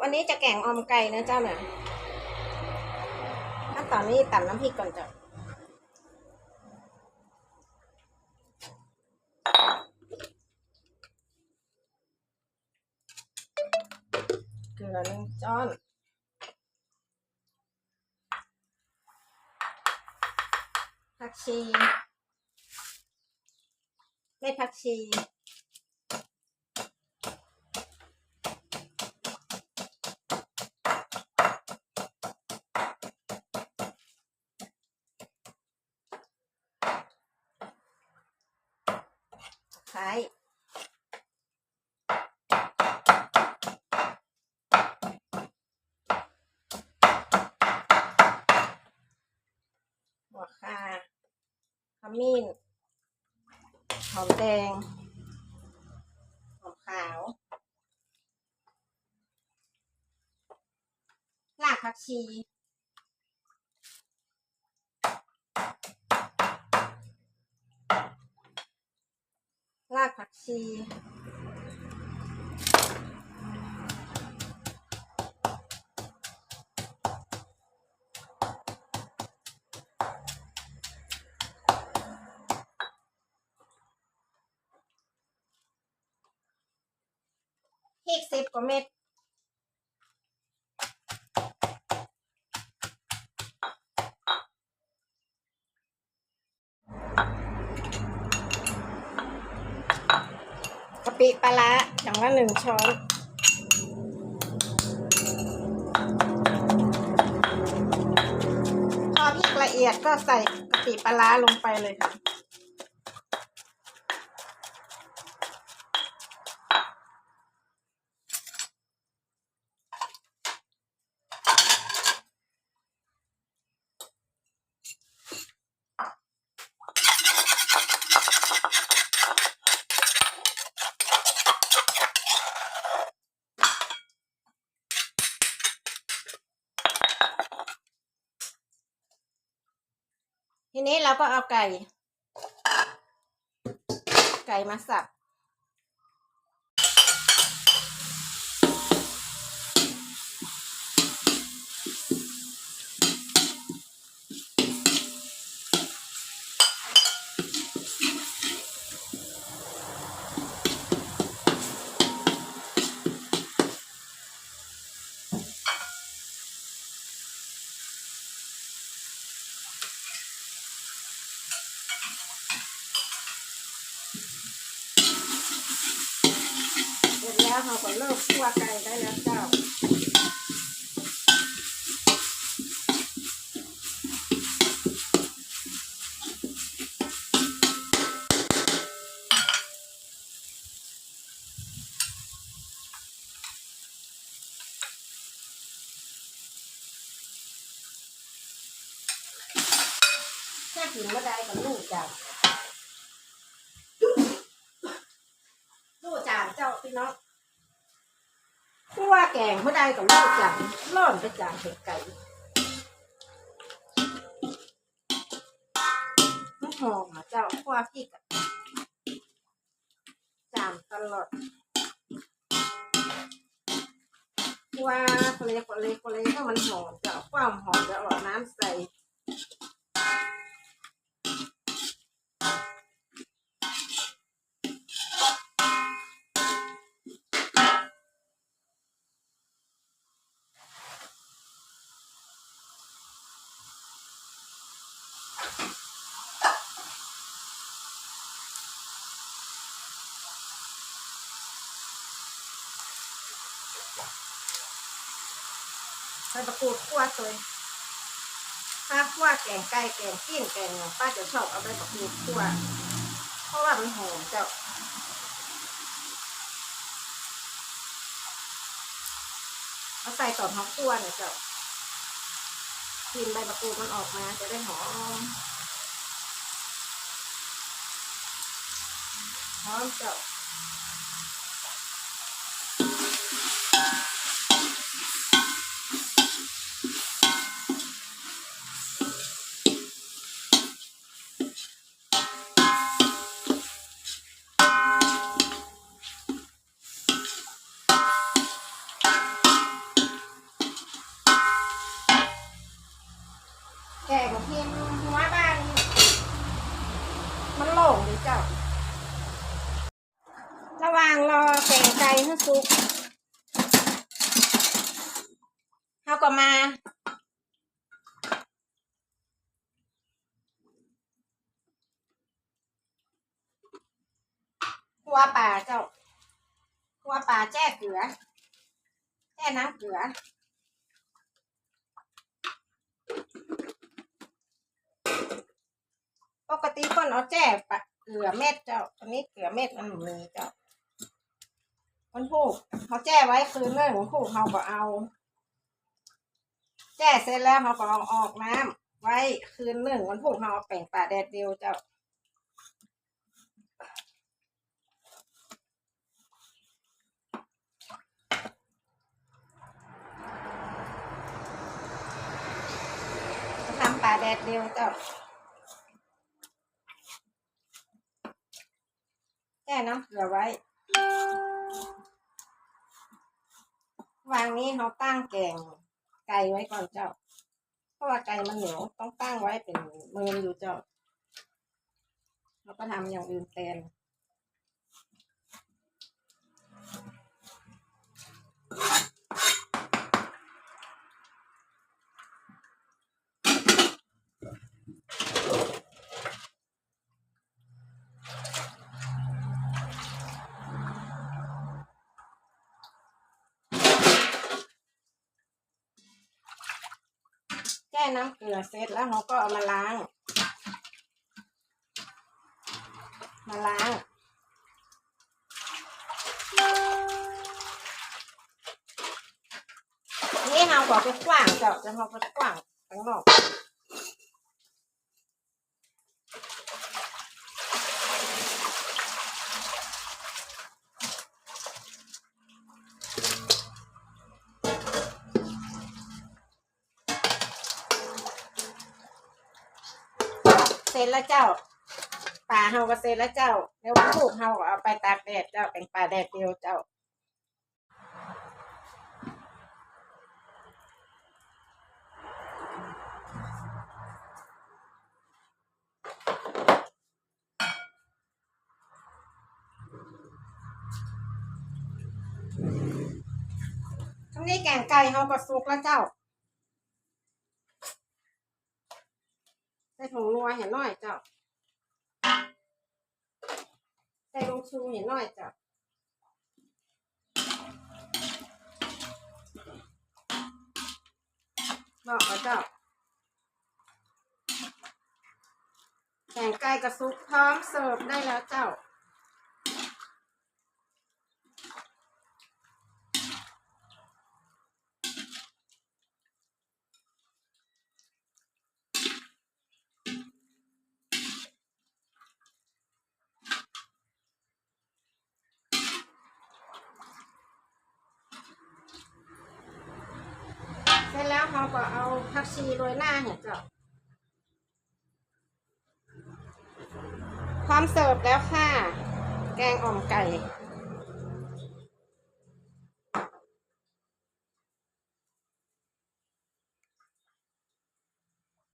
วันนี้จะแกงออมไก่นะเจ้าเนี่ยขั้นตอนนี้ตัดน้ำพริกก่อนจ้าเกลือหนึ่งช้อนผักชีเม็ดผักชี คร้หัวข่าขมิ้น หอมแดง หอมขาวรากผักชี กผักชีพริกสิบกว่าเม็ด ปิปลาละอย่างละหนึ่งช้อนพอพริกละเอียดก็ใส่กะปิปลาร้าลงไปเลยค่ะ ทีนี้เราก็เอาไก่ ไก่มาสับ เสร็จแล้วเรา ก็เลิกคั่วไก่ได้แล้วเจ้าแค่กินก็ได้กับลูกจ้ะลูกจาเจ้าพี่น้อง คั่วแกงเมื่อใดกับลูกจานร่อนไปจานเผ็ดไก่มันหอมอะเจ้าคั่วพริกอะจานตลอดคั่วคนเล็กคนเล็กคนเล็กก็มันหอมเจ้าความหอมจะออกน้ำใส่ ใส่ประกูดคั่วตัวถ้าคั่วแกงไก่แกงกิ้นแกงอย่างป้าจะชอบเอาใบประกูดคั่วเพราะว่ามันหอมเจ้าเอาใส่ต่อนหอมคั่วเนี่ยเจ้ากลินใบประกูดมันออกมาจะได้หอมหอมเจ้า เจ้า ระหว่างรอแกงไก่ให้สุกเขาก็มาคั่วป่าเจ้าคั่วป่าแจ้เกลือ แจ้น้ำเกลือปกติคนเอาแจ้ปะ เกลือเม็ดเจ้าอันนี้เกลือเม็ดมันมีเจ้าคนผูกเขาแจ้ไว้คืนเรื่องผูกเขาก็เอา แจ้เสร็จแล้วเขาก็เอาออกน้ำไว้คืนหนึ่งวันผูกเขาเอาแป่งป่าแดดเดียวเจ้าทำป่าแดดเดียวเจ้า แก่น้ำเกลือไว้ วางนี้เขาตั้งแกงไก่ไว้ก่อนเจ้า เพราะว่าไก่มันเหนียวต้องตั้งไว้เป็นมืออยู่เจ้า เราก็ทำอย่างอื่นแทน น้ำเกลือเสร็จแล้วเราก็เอามาล้าง มาล้าง นี่เราบอกไปกว้างเจ้าจะเราไปกว้างข้างนอก จแล้วเจ้าป่าเฮาก็เสร็จแล้วเจ้าในวันผูกเฮาก็เอาไปตากแดดเจ้าเป็นป่าแดดเดียวเจ้าทั้งนี้แกงไก่เฮาก็สุกแล้วเจ้า ใส่ผงนัวเห็นหน่อยเจ้า ใส่ลงชูเห็นหน่อยเจ้าบอกแล้วเจ้าแกงไก่กระซุปพร้อมเสิร์ฟได้แล้วเจ้า เสร็จแล้วเราก็เอาผักชีโรยหน้าเห็นเจ้าพร้อมเสิร์ฟแล้วค่ะ แกงอ่อมไก่